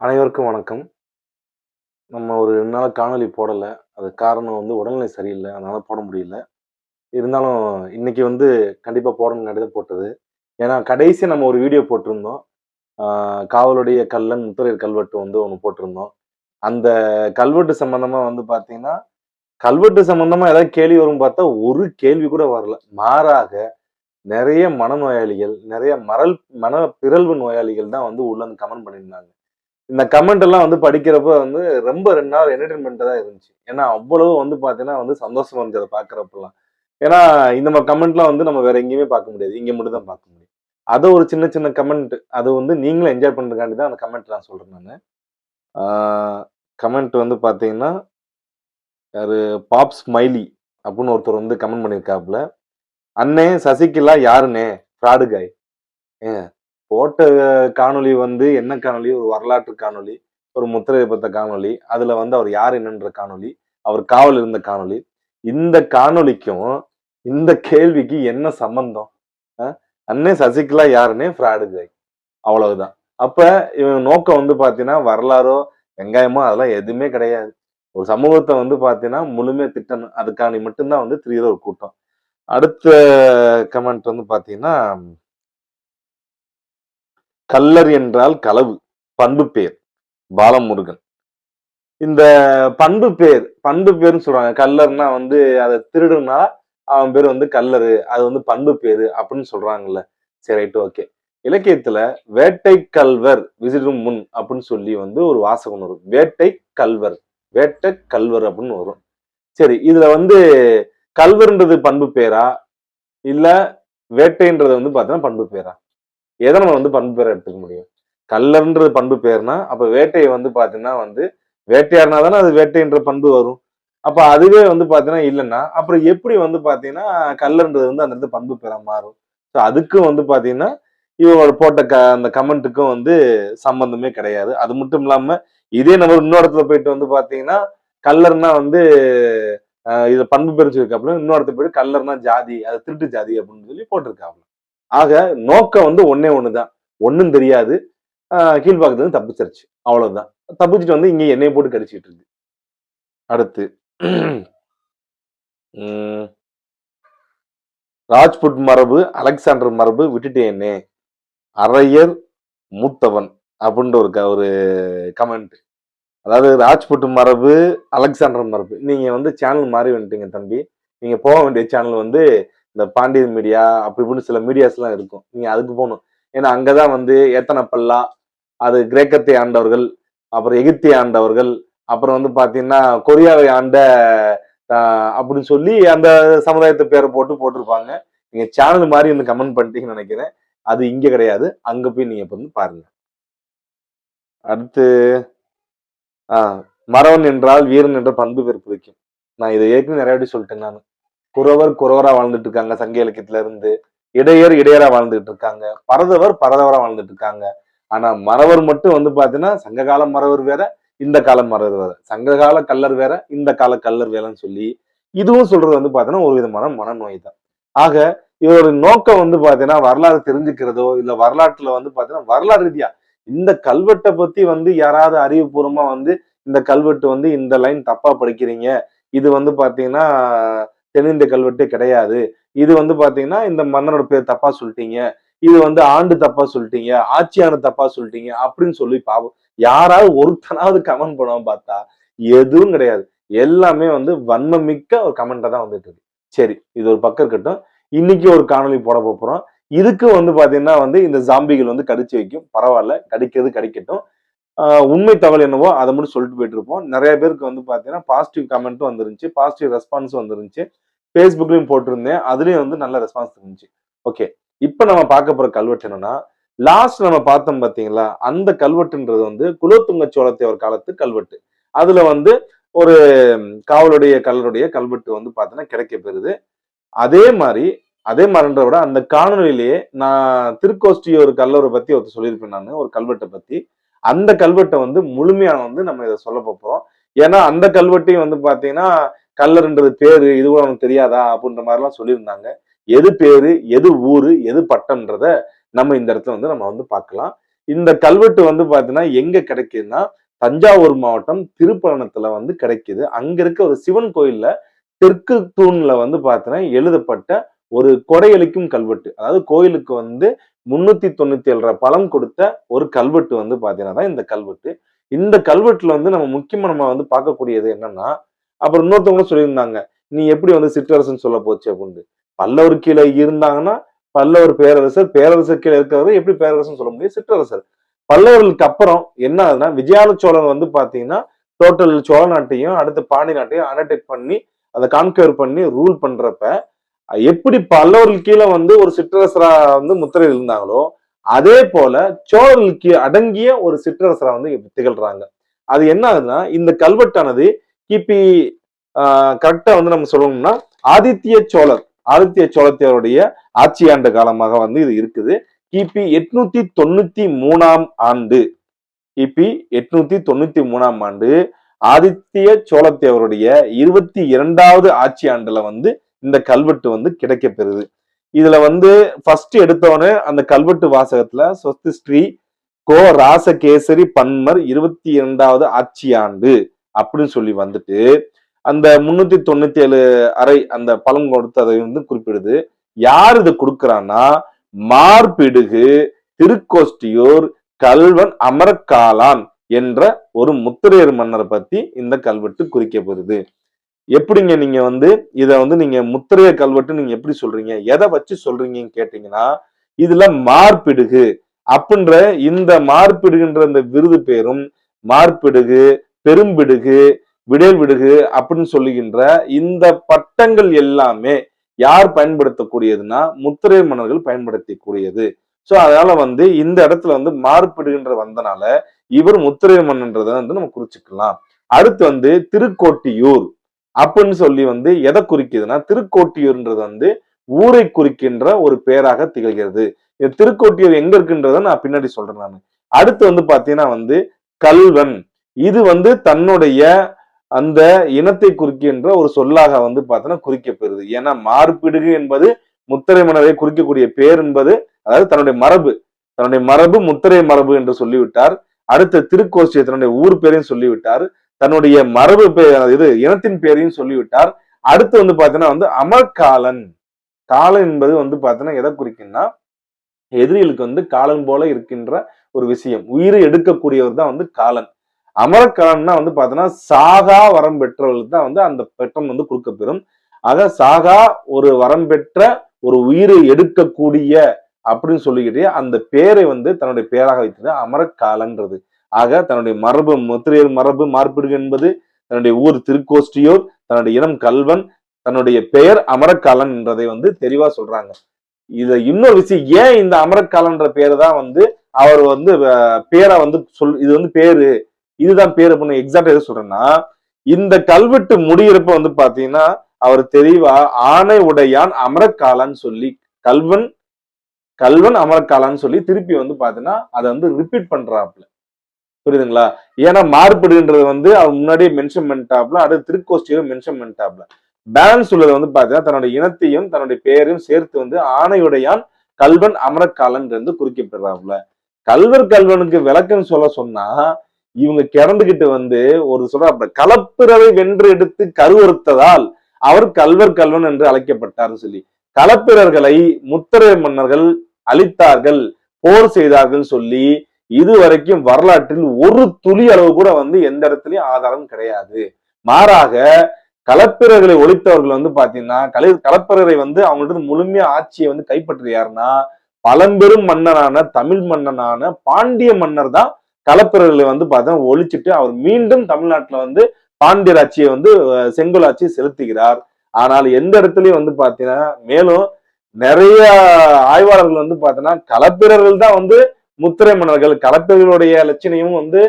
அனைவருக்கும் வணக்கம். நம்ம ஒரு ரெண்டு நாள் காணொளி போடலை. அது காரணம் வந்து உடல்நிலை சரியில்லை. அதனால் போட முடியல. இருந்தாலும் இன்னைக்கு வந்து கண்டிப்பாக போடணும் கடிதம் போட்டது. ஏன்னா கடைசி நம்ம ஒரு வீடியோ போட்டிருந்தோம். காவலுடைய கல்லன் முத்துரையர் கல்வெட்டு வந்து ஒன்று போட்டிருந்தோம். அந்த கல்வெட்டு சம்மந்தமாக வந்து பார்த்தீங்கன்னா கல்வெட்டு சம்மந்தமாக ஏதாவது கேள்வி வரும் பார்த்தா ஒரு கேள்வி கூட வரல. மாறாக நிறைய மனநோயாளிகள் நிறைய மரல் மன பிறழ்வு நோயாளிகள் தான் வந்து உள்ள வந்து கமெண்ட் பண்ணியிருந்தாங்க. இந்த கமெண்ட் எல்லாம் வந்து படிக்கிறப்ப வந்து ரொம்ப ரெண்டு நாள் என்டர்டைன்மெண்ட்டாக தான் இருந்துச்சு. ஏன்னா அவ்வளவு வந்து பார்த்தீங்கன்னா வந்து சந்தோஷமா இருந்துச்சு அதை பார்க்குறப்பெல்லாம் ஏன்னா இந்த மாதிரி கமெண்ட்லாம் வந்து நம்ம வேற எங்கேயுமே பார்க்க முடியாது. இங்கே மட்டும் தான் பார்க்க முடியும். அதை ஒரு சின்ன சின்ன கமெண்ட் அது வந்து நீங்களும் என்ஜாய் பண்ணுறதுக்காண்டி தான் அந்த கமெண்ட் நான் சொல்கிறேன் நான். கமெண்ட் வந்து பார்த்தீங்கன்னா யாரு? பாப் ஸ்மைலி அப்படின்னு ஒருத்தர் வந்து கமெண்ட் பண்ணியிருக்காப்புல. அண்ணே சசிகலா யாருண்ணே? ஃப்ராடு காய் ஏன்? போட்ட காணொளி வந்து என்ன காணொலி ஒரு வரலாற்று காணொளி ஒரு முத்திரை பத்த காணொளி அதுல வந்து அவர் யார் என்னன்ற காணொளி அவர் காவல் இருந்த காணொளி. இந்த காணொளிக்கும் இந்த கேள்விக்கு என்ன சம்பந்தம்? அன்னே அண்ணே சசிகலா யாருன்னே ஃப்ராடு காய் அவ்வளவுதான். அப்ப இவன் நோக்கம் வந்து பாத்தீங்கன்னா வரலாறோ வெங்காயமோ அதெல்லாம் எதுவுமே கிடையாது. ஒரு சமூகத்தை வந்து பாத்தீங்கன்னா முழுமையா திட்டணும். அதுக்காண்டி மட்டும்தான் வந்து திரியிற ஒரு கூட்டம். அடுத்த கமெண்ட் வந்து பாத்தீங்கன்னா கல்லர் என்றால் களவு பண்பு பேர் பாலமுருகன். இந்த பண்பு பேர் பண்பு பேர்னு சொல்றாங்க. கல்லர்னா வந்து அதை திருடுனா அவன் பேர் வந்து கல்லரு அது வந்து பண்பு பேரு அப்படின்னு சொல்றாங்கல்ல. சரி ரைட்டு ஓகே. இலக்கியத்துல வேட்டை கல்வர் விசிடும் முன் அப்படின்னு சொல்லி வந்து ஒரு வாசகம் வரும். வேட்டை கல்வர் வேட்டை கல்வர் அப்படின்னு வரும். சரி இதுல வந்து கல்வர்ன்றது பண்பு பேரா? இல்ல வேட்டைன்றது வந்து பார்த்தீங்கன்னா பண்பு பேரா? எதை நம்ம வந்து பண்பு பேரை எடுத்துக்க முடியும்? கல்லர்ன்றது பண்பு பேர்னா அப்ப வேட்டையை வந்து பாத்தீங்கன்னா வந்து வேட்டையாடினா தானே அது வேட்டைன்ற பண்பு வரும். அப்ப அதுவே வந்து பாத்தீங்கன்னா இல்லைன்னா அப்புறம் எப்படி வந்து பாத்தீங்கன்னா கல்லர்ன்றது வந்து அந்த இடத்துல பண்பு பேரா மாறும்? ஸோ அதுக்கும் வந்து பாத்தீங்கன்னா இவங்க போட்ட க அந்த கமெண்ட்டுக்கும் வந்து சம்பந்தமே கிடையாது. அது மட்டும் இல்லாம இதே நம்ம இன்னொரு இடத்துல போயிட்டு வந்து பாத்தீங்கன்னா கல்லர்னா வந்து இதை பண்பு பேர் சொல்லியிருக்காப்புல இன்னொரு இடத்துல போயிட்டு கல்லர்னா ஜாதி அது திருட்டு ஜாதி அப்படின்னு சொல்லி போட்டிருக்காப்புல. ஆக நோக்கம் வந்து ஒன்னே ஒண்ணுதான். ஒன்றும் தெரியாது. கீழ்பாக்கத்துல இருந்து தப்பிச்சிருச்சு. அவ்வளவுதான். தப்பிச்சுட்டு வந்து இங்க எண்ணெய் போட்டு கடிச்சிட்டு இருக்கு. அடுத்து ராஜ்புட் மரபு அலெக்சாண்டர் மரபு விட்டுட்டேனே அரையர் மூத்தவன் அப்படின்ற ஒரு க- ஒரு கமெண்ட் அதாவது ராஜ்புட் மரபு அலெக்சாண்டர் மரபு. நீங்க வந்து சேனல் மாறி வந்துட்டீங்க தம்பி. நீங்க போக வேண்டிய சேனல் வந்து இந்த பாண்டியன் மீடியா அப்படி இப்படின்னு சில மீடியாஸ் எல்லாம் இருக்கும். நீங்க அதுக்கு போகணும். ஏன்னா அங்கதான் வந்து ஏத்தனை பல்லா அது கிரேக்கத்தை ஆண்டவர்கள் அப்புறம் எகிப்தை ஆண்டவர்கள் அப்புறம் வந்து பாத்தீங்கன்னா கொரியாவை ஆண்ட அப்படின்னு சொல்லி அந்த சமுதாயத்தை பேரை போட்டு போட்டிருப்பாங்க. நீங்க சேனல் மாதிரி வந்து கமெண்ட் பண்ணிட்டீங்கன்னு நினைக்கிறேன். அது இங்க கிடையாது. அங்க போய் நீங்க வந்து பாருங்க. அடுத்து ஆஹ் மறவன் என்றால் வீரன் என்ற பண்பு பேர் பிடிக்கும் நான் இதை ஏற்கனவே நிறைய வாட்டி சொல்லிட்டேன் நான். குறவர் குறவரா வாழ்ந்துட்டு இருக்காங்க சங்க இலக்கியத்துல இருந்து. இடையர் இடையரா வாழ்ந்துட்டு இருக்காங்க. பரதவர் பரதவரா வாழ்ந்துட்டு இருக்காங்க. ஆனா மறவர் மட்டும் வந்து பாத்தீங்கன்னா சங்ககால மறவர் வேற இந்த கால மறவர் வேற. சங்ககால கல்லர் வேற இந்த கால கல்லர் வேறன்னு சொல்லி இதுவும் சொல்றது வந்து பாத்தீங்கன்னா ஒரு விதமான மனநோய் தான். ஆக இவரோட நோக்கம் வந்து பாத்தீங்கன்னா வரலாறு தெரிஞ்சுக்கிறதோ இல்ல வரலாற்றுல வந்து பாத்தீங்கன்னா வரலாறு ரீதியா இந்த கல்வெட்டை பத்தி வந்து யாராவது அறிவுபூர்வமா வந்து இந்த கல்வெட்டு வந்து இந்த லைன் தப்பா படிக்கிறீங்க. இது வந்து பாத்தீங்கன்னா தென்னிந்திய கல்வெட்டு கிடையாது. இது வந்து பாத்தீங்கன்னா இந்த மன்னரோட பேர் தப்பா சொல்லிட்டீங்க. இது வந்து ஆண்டு தப்பா சொல்லிட்டீங்க. ஆட்சியான தப்பா சொல்லிட்டீங்க அப்படின்னு சொல்லி பாவம். யாராவது ஒருத்தனாவது கமெண்ட் பண்ணாம பார்த்தா எதுவும் கிடையாது. எல்லாமே வந்து வன்மமிக்க ஒரு கமெண்டா தான் வந்துட்டு இருக்கு. சரி இது ஒரு பக்கம் இருக்கட்டும். இன்னைக்கு ஒரு காணொளி போட போறோம். இதுக்கு வந்து பாத்தீங்கன்னா வந்து இந்த ஜாம்பிகள் வந்து கடிச்சு வைக்கும். பரவாயில்ல கடிக்கிறது கடிக்கட்டும். உண்மை தகவல் என்னவோ அதை மட்டும் சொல்லிட்டு போயிட்டு இருப்போம் நிறைய பேருக்கு வந்து பார்த்தீங்கன்னா பாசிட்டிவ் கமெண்ட்டும் வந்துருந்துச்சு. பாசிட்டிவ் ரெஸ்பான்ஸும் வந்துருந்துச்சு. ஃபேஸ்புக்லையும் போட்டிருந்தேன். அதுலேயும் வந்து நல்ல ரெஸ்பான்ஸ் இருந்துச்சு. ஓகே இப்போ நம்ம பார்க்க போகிற கல்வெட்டு என்னன்னா லாஸ்ட் நம்ம பார்த்தோம் பார்த்தீங்களா அந்த கல்வெட்டுன்றது வந்து குலோத்துங்க ஒரு காலத்து கல்வெட்டு. அதில் வந்து ஒரு காவலுடைய கல்லருடைய கல்வெட்டு வந்து பார்த்தீங்கன்னா கிடைக்க பெறுது. அதே மாதிரி அதே மாதிரின்ற விட அந்த காணொலியிலேயே நான் திருக்கோஷ்டி ஒரு கல்லூரை பற்றி ஒருத்தர் சொல்லியிருப்பேன் நான் ஒரு கல்வெட்டை பற்றி அந்த கல்வெட்டை வந்து முழுமையாக வந்து நம்ம இதை சொல்ல போகிறோம் ஏன்னா அந்த கல்வெட்டையும் வந்து பார்த்தீங்கன்னா கல்லர்ன்றது பேரு இது கூட உனக்கு தெரியாதா? அப்படின்ற மாதிரிலாம் சொல்லியிருந்தாங்க. எது பேரு எது ஊரு எது பட்டம்ன்றத நம்ம இந்த இடத்துல வந்து நம்ம வந்து பார்க்கலாம். இந்த கல்வெட்டு வந்து பார்த்தீங்கன்னா எங்க கிடைக்குதுன்னா தஞ்சாவூர் மாவட்டம் திருப்பரணத்துல வந்து கிடைக்குது. அங்க இருக்க ஒரு சிவன் கோயில்ல தெற்கு தூண்ல வந்து பார்த்தீங்கன்னா எழுதப்பட்ட ஒரு கொடையளிக்கும் கல்வெட்டு. அதாவது கோயிலுக்கு வந்து முன்னூத்தி தொண்ணூத்தி ஏழு பழம் கொடுத்த ஒரு கல்வெட்டு வந்து பாத்தீங்கன்னா தான் இந்த கல்வெட்டு. இந்த கல்வெட்டுல வந்து நம்ம முக்கியமா நம்ம வந்து பார்க்கக்கூடியது என்னன்னா அப்புறம் இன்னொருத்தவங்களும் சொல்லியிருந்தாங்க நீ எப்படி வந்து சிற்றரசன் சொல்ல போச்சு? அப்படின்னு பல்லவர் கீழே இருந்தாங்கன்னா பல்லவர் பேரரசர் பேரரசர் கீழே இருக்கிறவர் எப்படி பேரரசன் சொல்ல முடியும்? சிற்றரசர். பல்லவர்களுக்கு அப்புறம் என்ன ஆகுதுன்னா விஜயால சோழன் வந்து பாத்தீங்கன்னா டோட்டல் சோழ நாட்டையும் அடுத்து பாண்டி நாட்டையும் அனடெக்ட் பண்ணி அதை கான்கவர் பண்ணி ரூல் பண்றப்ப எப்படி பல்லவர்கள் கீழே வந்து ஒரு சிற்றரசரா வந்து முத்திரை இருந்தாங்களோ அதே போல சோழர்களுக்கு அடங்கிய ஒரு சிற்றரசரா வந்து திகழ்றாங்க. அது என்ன ஆகுதுன்னா இந்த கல்வெட்டானது கிபி கரெக்டா வந்து நம்ம சொல்லணும்னா ஆதித்ய சோழர் ஆதித்ய சோழத்தியருடைய ஆட்சி ஆண்டு காலமாக வந்து இது இருக்குது. கிபி எட்நூத்தி தொண்ணூத்தி மூணாம் ஆண்டு கிபி எட்நூத்தி தொண்ணூத்தி மூணாம் ஆண்டு ஆதித்ய சோழத்தியவருடைய இருபத்தி இரண்டாவது ஆட்சி ஆண்டுல வந்து இந்த கல்வெட்டு வந்து கிடைக்கப்பெறுது இதுல வந்து ஃபர்ஸ்ட் எடுத்தோடனே அந்த கல்வெட்டு வாசகத்துல சொத்து ஸ்ரீ கோ ராசகேசரி பன்மர் இருபத்தி இரண்டாவது ஆட்சி ஆண்டு அப்படின்னு சொல்லி வந்துட்டு அந்த முன்னூத்தி தொண்ணூத்தி ஏழு அறை அந்த பழம் அதை வந்து குறிப்பிடுது. யார் இது கொடுக்குறான்னா மார்பிடுகு திருக்கோஷ்டியூர் கல்வன் அமரக்காலான் என்ற ஒரு முத்திரையர் மன்னரை பத்தி இந்த கல்வெட்டு குறிக்கப்படுது எப்படிங்க நீங்க வந்து இதை வந்து நீங்க முத்திரைய கல்வெட்டு நீங்க எப்படி சொல்றீங்க? எதை வச்சு சொல்றீங்கன்னு கேட்டீங்கன்னா இதுல மார்பிடுகு அப்படின்ற இந்த மார்பிடுகின்ற இந்த விருது பேரும் மார்பிடுகு பெரும்பிடுகு விடேல் விடுகு அப்படின்னு சொல்லுகின்ற இந்த பட்டங்கள் எல்லாமே யார் பயன்படுத்தக்கூடியதுன்னா முத்திரை மன்னர்கள் பயன்படுத்தக்கூடியது. ஸோ அதனால வந்து இந்த இடத்துல வந்து மாறுபடுகின்ற வந்தனால இவர் முத்திரை மன்னன்றதை வந்து நம்ம குறிச்சுக்கலாம். அடுத்து வந்து திருக்கோட்டியூர். அப்படின்னு சொல்லி வந்து எதை குறிக்குதுன்னா திருக்கோட்டியூர்ன்றது வந்து ஊரை குறிக்கின்ற ஒரு பேராக திகழ்கிறது. இந்த திருக்கோட்டியூர் எங்க இருக்குன்றத நான் பின்னாடி சொல்றேன் நான். அடுத்து வந்து பாத்தீங்கன்னா வந்து கல்வன். இது வந்து தன்னுடைய அந்த இனத்தை குறிக்கின்ற ஒரு சொல்லாக வந்து பார்த்தோன்னா குறிக்கப்படுது. ஏன்னா மார்பிடுகு என்பது முத்திரை மன்னரை குறிக்கக்கூடிய பேர் என்பது அதாவது தன்னுடைய மரபு. தன்னுடைய மரபு முத்திரை மரபு என்று சொல்லிவிட்டார். அடுத்த திருக்கோசியை தன்னுடைய ஊர் பேரையும் சொல்லிவிட்டார். தன்னுடைய மரபு பேர் இது இனத்தின் பேரையும் சொல்லிவிட்டார். அடுத்து வந்து பாத்தீங்கன்னா வந்து அமர்காலன் காலன். என்பது வந்து பாத்தீங்கன்னா எதை குறிக்குன்னா எதிரிகளுக்கு வந்து காலன் போல இருக்கின்ற ஒரு விஷயம். உயிரை எடுக்கக்கூடியவர் தான் வந்து காலன். அமரக்காலன்னா வந்து பாத்தீங்கன்னா சாகா வரம் பெற்றவர்களுக்கு தான் வந்து அந்த பெற்றம் வந்து கொடுக்கப்பெறும். ஆக சாகா ஒரு வரம் பெற்ற ஒரு உயிரை எடுக்கக்கூடிய அப்படின்னு சொல்லிக்கிட்டே அந்த பேரை வந்து தன்னுடைய பேராக வைத்தது அமரக்காலன்றது ஆக தன்னுடைய மரபு முத்திரையர் மரபு மார்பிடு என்பது தன்னுடைய ஊர் திருக்கோஷ்டியூர் தன்னுடைய இனம் கல்வன் தன்னுடைய பெயர் அமரக்காலன் என்றதை வந்து தெளிவா சொல்றாங்க. இத இன்னொரு விஷயம் ஏன் இந்த அமரக்காலன்ற பேர் தான் வந்து அவர் வந்து பேரை வந்து சொல் இது வந்து பேரு. இதுதான் பேர் அப்படின்னு எக்ஸாக்டா எது சொல்றேன்னா இந்த கல்வெட்டு முடியிறப்ப வந்து பாத்தீங்கன்னா அவர் தெளிவா ஆணை உடையான் அமரக்காலன் சொல்லி கல்வன் கல்வன் அமரக்காலான்னு சொல்லி திருப்பி வந்து பாத்தீங்கன்னா அதை வந்து ரிப்பீட் பண்றாப்ல புரியுதுங்களா? ஏன்னா மாறுபடுகின்றது வந்து அவர் முன்னாடியே மென்ஷன் பண்ணிட்டாப்ல அடுத்து திருக்கோஷ்டியும் மென்ஷன் பண்ணிட்டாப்ல பேலன்ஸ் உள்ளது வந்து பாத்தீங்கன்னா தன்னுடைய இனத்தையும் தன்னுடைய பெயரையும் சேர்த்து வந்து ஆணையுடையான் கல்வன் அமரக்காலன் என்று குறிக்கப்படுறாப்ல கல்வர் கல்வனுக்கு விளக்கம் சொல்ல சொன்னா இவங்க கிடந்துகிட்டு வந்து ஒரு சொல்ற கலப்பிறவை வென்று எடுத்து கருவறுத்ததால் அவர் கல்வர் கல்வன் என்று அழைக்கப்பட்டார் சொல்லி. கலப்பிரர்களை முத்திரை மன்னர்கள் அழித்தார்கள் போர் செய்தார்கள் சொல்லி இதுவரைக்கும் வரலாற்றில் ஒரு துளி அளவு கூட வந்து எந்த இடத்துலயும் ஆதாரம் கிடையாது. மாறாக கலப்பிரர்களை ஒழித்தவர்கள் வந்து பாத்தீங்கன்னா கலை கலப்பிரரை வந்து அவங்கள்ட்ட முழுமையா ஆட்சியை வந்து கைப்பற்று யாருன்னா பழம்பெரும் மன்னனான தமிழ் மன்னனான பாண்டிய மன்னர் தான் கலப்பிரர்களை வந்து பார்த்தா ஒழிச்சிட்டு அவர் மீண்டும் தமிழ்நாட்டுல வந்து பாண்டியர் ஆட்சியை வந்து செங்கோல் ஆட்சியை செலுத்துகிறார். ஆனால் எந்த இடத்துலயும் வந்து பாத்தீங்கன்னா மேலும் நிறைய ஆய்வாளர்கள் வந்து பார்த்தீங்கன்னா கலப்பிரர்கள் தான் வந்து முத்திரை மன்னர்கள் கலப்பிரர்களுடைய லட்சணையும் வந்து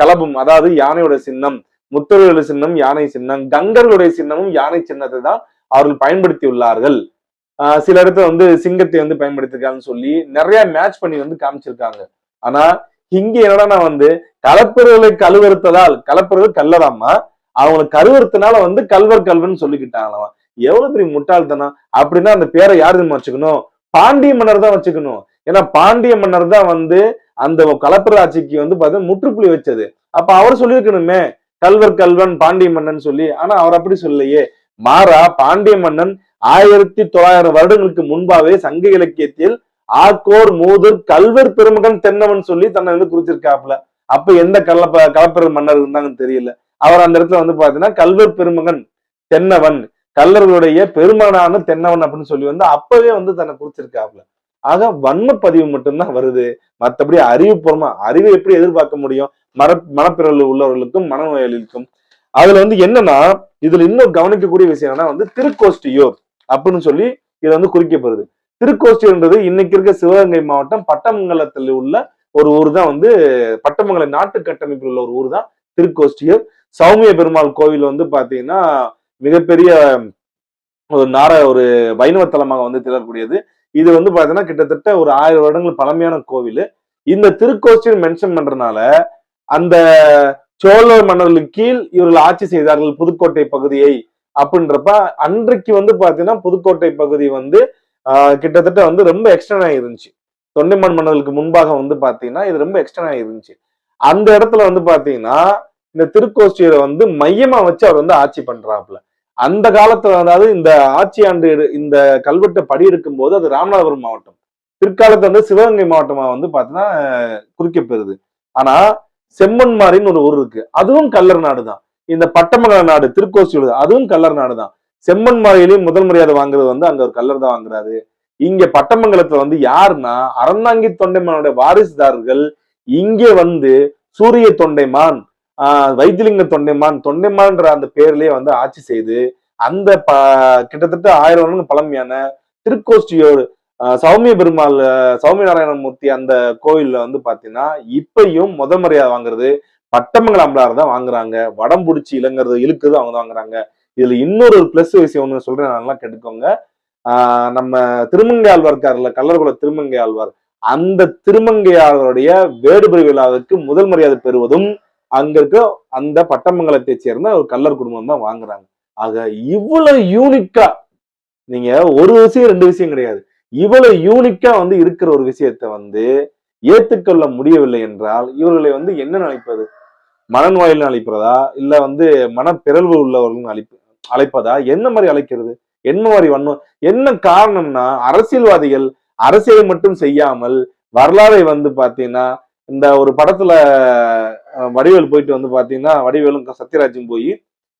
கலபம் அதாவது யானையோட சின்னம் முத்திரையோட சின்னம் யானை சின்னம் கங்கர்களுடைய சின்னமும் யானை சின்னத்தை தான் அவர்கள் பயன்படுத்தி உள்ளார்கள் சில இடத்துல வந்து சிங்கத்தை வந்து பயன்படுத்திருக்காங்கன்னு சொல்லி நிறைய மேட்ச் பண்ணி வந்து காமிச்சிருக்காங்க. ஆனா இங்க என்னடா வந்து கலப்பர்களை கழுவறுத்ததால் கலப்பர்கள் கல்லறாமா அவங்களை கருவறுத்தனால வந்து கல்வர் கல்வன் சொல்லிக்கிட்டாங்களாம். எவ்வளவு பெரிய முட்டாள்தனம். அப்படின்னா அந்த பேரை யாரு வச்சுக்கணும்? பாண்டிய மன்னர் தான் வச்சுக்கணும். ஏன்னா பாண்டிய மன்னர் தான் வந்து அந்த கலப்பராட்சிக்கு வந்து பார்த்தீங்கன்னா முற்றுப்புள்ளி வச்சது. அப்ப அவர் சொல்லியிருக்கணுமே கல்வர் கல்வன் பாண்டிய மன்னன் சொல்லி. ஆனா அவர் அப்படி சொல்லலையே. மாறா பாண்டிய மன்னன் ஆயிரத்தி தொள்ளாயிரம் வருடங்களுக்கு முன்பாவே சங்க இலக்கியத்தில் ஆக்கோர் மூதூர் கல்வர் பெருமகன் தென்னவன் சொல்லி தன்னை வந்து குறிச்சிருக்காப்ல அப்ப எந்த கலப்ப கலப்பர மன்னர் இருந்தாங்கன்னு தெரியல. அவர் அந்த இடத்துல வந்து பாத்தீங்கன்னா கல்வர் பெருமகன் தென்னவன் கல்லர்களுடைய பெருமகனான தென்னவன் அப்படின்னு சொல்லி வந்து அப்பவே வந்து தன்னை குறிச்சிருக்காப்ல ஆக வன்ம பதிவு மட்டும்தான் வருது. மற்றபடி அறிவுபூர்வமா அறிவை எப்படி எதிர்பார்க்க முடியும்? மர மனப்பிறல் உள்ளவர்களுக்கும் மனநோயாளிகளுக்கும். அதுல வந்து என்னன்னா இதுல இன்னும் கவனிக்கக்கூடிய விஷயம் என்னன்னா வந்து திருக்கோஷ்டியோர் அப்படின்னு சொல்லி இது வந்து குறிக்கப்படுது. திருக்கோஷ்டின்றது இன்னைக்கு இருக்க சிவகங்கை மாவட்டம் பட்டமங்கலத்தில் உள்ள ஒரு ஊர் தான் வந்து பட்டமங்கல நாட்டு கட்டமைப்பில் உள்ள ஒரு ஊர் தான் திருக்கோஷ்டியூர். சௌமிய பெருமாள் கோவில் வந்து பாத்தீங்கன்னா மிகப்பெரிய ஒரு நார ஒரு வைணவ தலமாக வந்து திகழக்கூடியது. இது வந்து பாத்தீங்கன்னா கிட்டத்தட்ட ஒரு ஆயிரம் வருடங்கள் பழமையான கோவில். இந்த திருக்கோஷ்டியில் மென்ஷன் பண்றதுனால அந்த சோழர் மன்னர்களுக்கு கீழ் இவர்கள் ஆட்சி செய்தார்கள் புதுக்கோட்டை பகுதியை அப்படின்றப்ப அன்றைக்கு வந்து பாத்தீங்கன்னா புதுக்கோட்டை பகுதி வந்து ஆஹ் கிட்டத்தட்ட வந்து ரொம்ப எக்ஸ்டன் ஆயிருந்துச்சு. தொண்டைமான் மன்னர்களுக்கு முன்பாக வந்து பாத்தீங்கன்னா இது ரொம்ப எக்ஸ்டன் ஆயிருந்துச்சு. அந்த இடத்துல வந்து பாத்தீங்கன்னா இந்த திருக்கோஷ்டியரை வந்து மையமா வச்சு அவர் வந்து ஆட்சி பண்றாப்புல. அந்த காலத்துல அதாவது இந்த ஆட்சி ஆண்டு இந்த கல்வெட்டை படி எடுக்கும் போது அது ராமநாதபுரம் மாவட்டம். பிற்காலத்துல வந்து சிவகங்கை மாவட்டமா வந்து பாத்தீங்கன்னா குறிக்கப்பெறுது ஆனா செம்மன்மாரின்னு ஒரு ஊர் இருக்கு. அதுவும் கல்லர் நாடு தான். இந்த பட்டமங்கல நாடு திருக்கோசியூர் அதுவும் கல்லர் நாடு தான். செம்மன்மாரியிலையும் முதல் மரியாதை வாங்குறது வந்து அங்க ஒரு கல்லர் தான் வாங்குறாரு. இங்க பட்டமங்கலத்துல வந்து யாருன்னா அறந்தாங்கி தொண்டைமானுடைய வாரிசுதாரர்கள் இங்கே வந்து சூரிய தொண்டைமான் வைத்தியலிங்க தொண்டைமான் தொண்டைமான்ற அந்த பேர்லயே வந்து ஆட்சி செய்து அந்த ப கிட்டத்தட்ட ஆயிரம் வருடங்கள் பழமையான திருக்கோஷ்டியோர் சௌமிய பெருமாள் சௌமிய நாராயணமூர்த்தி அந்த கோயில்ல வந்து பாத்தீங்கன்னா இப்பயும் முதல் மரியாதை வாங்குறது பட்டமங்கல அம்பளார் தான் வாங்குறாங்க. வடம் பிடிச்சி இளங்குறது அவங்க தான் வாங்குறாங்க. இதுல இன்னொரு பிளஸ் விஷயம் ஒண்ணு சொல்றேன் நல்லா கேட்டுக்கோங்க. நம்ம திருமங்கை ஆழ்வார் இருக்காருல்ல கல்லர்குல திருமங்கை ஆழ்வார் அந்த திருமங்கை ஆழ்வாருடைய வேடுபுரி விழாவுக்கு முதல் மரியாதை பெறுவதும் அங்க இருக்க அந்த பட்டமங்கலத்தை சேர்ந்த ஒரு கல்லர் குடும்பம் தான் வாங்குறாங்க. ஆக இவ்வளவு யூனிக்கா நீங்க ஒரு விஷயம் ரெண்டு விஷயம் கிடையாது. இவ்வளவு யூனிக்கா வந்து இருக்கிற ஒரு விஷயத்த வந்து ஏத்துக்கொள்ள முடியவில்லை என்றால் இவர்களை வந்து என்ன நினைப்பது? மனநோயில் அழைப்பதா? இல்ல வந்து மனப்பிறழ்வு உள்ளவர்கள் அழைப்பு அழைப்பதா? என்ன மாதிரி அழைக்கிறது? என்ன மாதிரி வண்ணம் என்ன காரணம்னா அரசியல்வாதிகள் அரசியலை மட்டும் செய்யாமல் வரலாறை வந்து பாத்தீங்கன்னா இந்த ஒரு படத்துல வடிவேல் போயிட்டு வந்து பார்த்தீங்கன்னா வடிவேலும் சத்யராஜும் போய்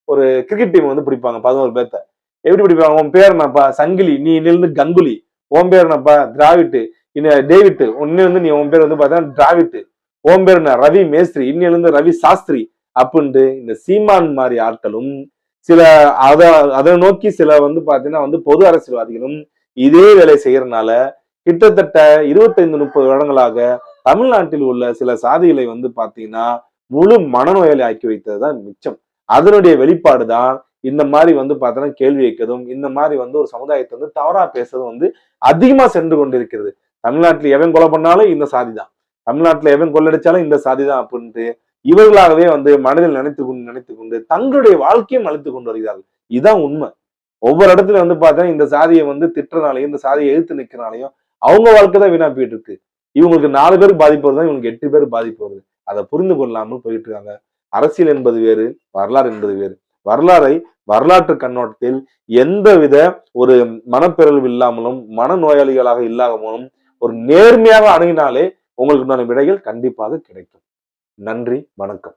ஒரு கிரிக்கெட் டீம் வந்து பிடிப்பாங்க பதினோரு பேர்த்த எப்படி பிடிப்பாங்க? உன் பேர் என்னப்பா? சங்கிலி. நீ இன்னிலிருந்து கங்குலி. உன் பேர் என்னப்பா? திராவிட்டு. இன்னும் டேவிட் உன்ன வந்து நீ உன் பேர் வந்து பார்த்தீங்கன்னா டிராவிட் ஓம் பேர் என்ன? ரவி மேஸ்திரி. இன்னிலிருந்து ரவி சாஸ்திரி. அப்படின்ட்டு இந்த சீமான் மாதிரி ஆட்களும் சில அதை அதை நோக்கி சில வந்து பார்த்தீங்கன்னா வந்து பொது அரசியல்வாதிகளும் இதே வேலை செய்யறதுனால கிட்டத்தட்ட இருபத்தைந்து முப்பது வருடங்களாக தமிழ்நாட்டில் உள்ள சில சாதிகளை வந்து பாத்தீங்கன்னா முழு மனநோயாளி ஆக்கி வைத்ததுதான் மிச்சம். அதனுடைய வெளிப்பாடு தான் இந்த மாதிரி வந்து பார்த்தோன்னா கேள்வி வைக்கிறதும் இந்த மாதிரி வந்து ஒரு சமுதாயத்தை வந்து தவறா பேசுறதும் வந்து அதிகமா சென்று கொண்டிருக்கிறது. தமிழ்நாட்டில் எவன் கொலை பண்ணாலும் இந்த சாதி தான் தமிழ்நாட்டில் எவன் கொள்ளடிச்சாலும் இந்த சாதி தான் அப்படின்ட்டு இவர்களாகவே வந்து மனதில் நினைத்து கொண்டு நினைத்து கொண்டு தங்களுடைய வாழ்க்கையும் அழித்து கொண்டு வருகிறார்கள். இதுதான் உண்மை. ஒவ்வொரு இடத்துல வந்து பார்த்தா இந்த சாதியை வந்து திட்டுறனாலையும் இந்த சாதியை எழுத்து நிற்கிறனாலையும் அவங்க வாழ்க்கை தான் வீணா போயிட்டு இருக்கு. இவங்களுக்கு நாலு பேர் பாதிப்பு வருது இவங்களுக்கு எட்டு பேர் பாதிப்பு வருது. அதை புரிந்து கொள்ளாமல் போயிட்டு இருக்காங்க. அரசியல் என்பது வேறு வரலாறு என்பது வேறு. வரலாறை வரலாற்று கண்ணோட்டத்தில் எந்தவித ஒரு மனப்பிறழ்வு இல்லாமலும் மனநோயாளிகளாக இல்லாமலும் ஒரு நேர்மையாக அணுகினாலே உங்களுக்கு உண்டான விடைகள் கண்டிப்பாக கிடைக்கும். நன்றி வணக்கம்.